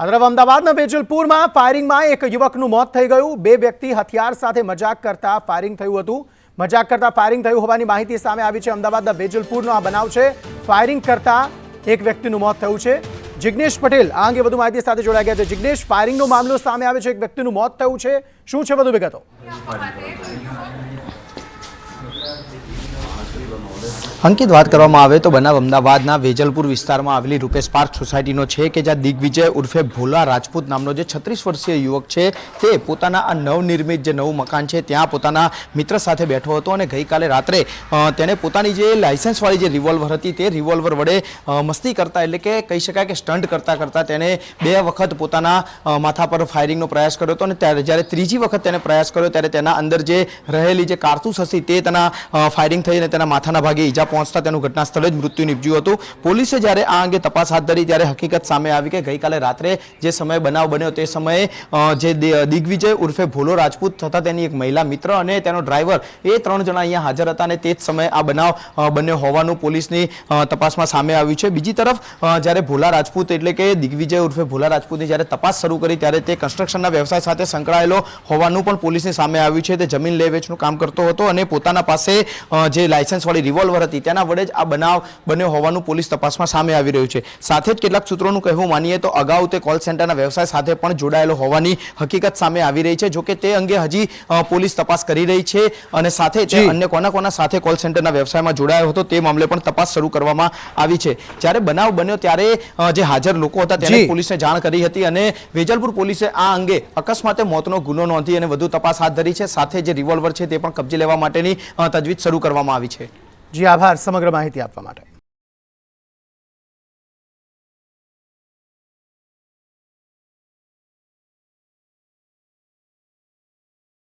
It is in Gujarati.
આ અમદાવાદના વેજલપુરમાં ફાયરિંગમાં એક યુવકનું મોત થઈ ગયું. બે વ્યક્તિ હથિયાર સાથે મજાક કરતા ફાયરિંગ થયું હતું. મજાક કરતા ફાયરિંગ થયું હોવાની માહિતી સામે આવી છે અમદાવાદના વેજલપુરનો આ બનાવ છે. ફાયરિંગ કરતા એક વ્યક્તિનું મોત થયું છે. જિગ્નેશ પટેલ આ અંગે વધુ માહિતી સાથે જોડાઈ ગયા છે. જિગ્નેશ, ફાયરિંગનો મામલો સામે આવે છે. એક વ્યક્તિનું મોત થયું છે. શું છે વધુ વિગતો? અંકિત વાત કરવામાં આવે તો બનાવ અમદાવાદના વેજલપુર વિસ્તારમાં આવેલી રૂપેશ પાર્ક સોસાયટીનો છે કે જ્યાં દિગ્વિજય ઉર્ફે ભોલા રાજપૂત નામનો જે છત્રીસ વર્ષીય યુવક છે તે પોતાના આ નવનિર્મિત જે નવું મકાન છે ત્યાં પોતાના મિત્ર સાથે બેઠો હતો અને ગઈકાલે રાત્રે તેણે પોતાની જે લાયસન્સવાળી જે રિવોલ્વર હતી તે રિવોલ્વર વડે મસ્તી કરતા એટલે કે કહી શકાય કે સ્ટન્ટ કરતા કરતા તેણે બે વખત પોતાના માથા પર ફાયરિંગનો પ્રયાસ કર્યો હતો અને ત્યારે જ્યારે ત્રીજી વખત તેને પ્રયાસ કર્યો ત્યારે તેના અંદર જે રહેલી જે કારતૂસ હતી તે તેના ફાયરિંગ થઈને માથાના ભાગે ઈજા પહોંચતા તેનું ઘટના સ્થળે જ મૃત્યુ નીપજ્યું હતું. પોલીસે જ્યારે આ અંગે તપાસ હાથ ધરી ત્યારે હકીકત સામે આવી કે ગઈકાલે રાત્રે જે સમયે બનાવ બન્યો તે સમયે જે દિગ્વિજય ઉર્ફે ભોલો રાજપૂત થતા તેની એક મહિલા મિત્ર અને તેનો ડ્રાઈવર એ ત્રણ જણા અહીંયા હાજર હતા અને તે જ સમયે આ બનાવ બન્યો હોવાનું પોલીસની તપાસમાં સામે આવ્યું છે. બીજી તરફ જ્યારે ભોલા રાજપૂત એટલે કે દિગ્વિજય ઉર્ફે ભોલા રાજપૂતની જ્યારે તપાસ શરૂ કરી ત્યારે તે કન્સ્ટ્રક્શનના વ્યવસાય સાથે સંકળાયેલો હોવાનું પણ પોલીસની સામે આવ્યું છે. તે જમીન લે વેચનું કામ કરતો હતો અને પોતાના પાસે જે જે લાયસન્સવાળી રિવોલ્વર હતી. તેના વડે જ આ બનાવ બન્યો હોવાનું પોલીસ તપાસમાં સામે આવી રહ્યું છે. સાથે જ કેટલાક સૂત્રોનું કહેવું માનીએ તો અગાઉ તે કોલ સેન્ટરના વ્યવસાય સાથે પણ જોડાયેલો હોવાની હકીકત સામે આવી રહી છે જોકે તે અંગે હજી પોલીસ તપાસ કરી રહી છે અને સાથે તે જી. અન્ય કોના કોના સાથે કોલ સેન્ટરના વ્યવસાયમાં જોડાયો હતો તે મામલે પણ તપાસ શરૂ કરવામાં આવી છે. જ્યારે બનાવ બન્યો ત્યારે જે હાજર લોકો હતા તેને પોલીસને જાણ કરી હતી અને વેજલપુર પોલીસે આ અંગે અકસ્માતે મોતનો ગુનો નોંધી અને વધુ તપાસ હાથ ધરી છે. સાથે જે રિવોલ્વર છે તે પણ કબજે લેવા માટેની તજવીજ શરૂ કરવામાં આવી છે. જી આભાર સમગ્ર માહિતી આપવા માટે.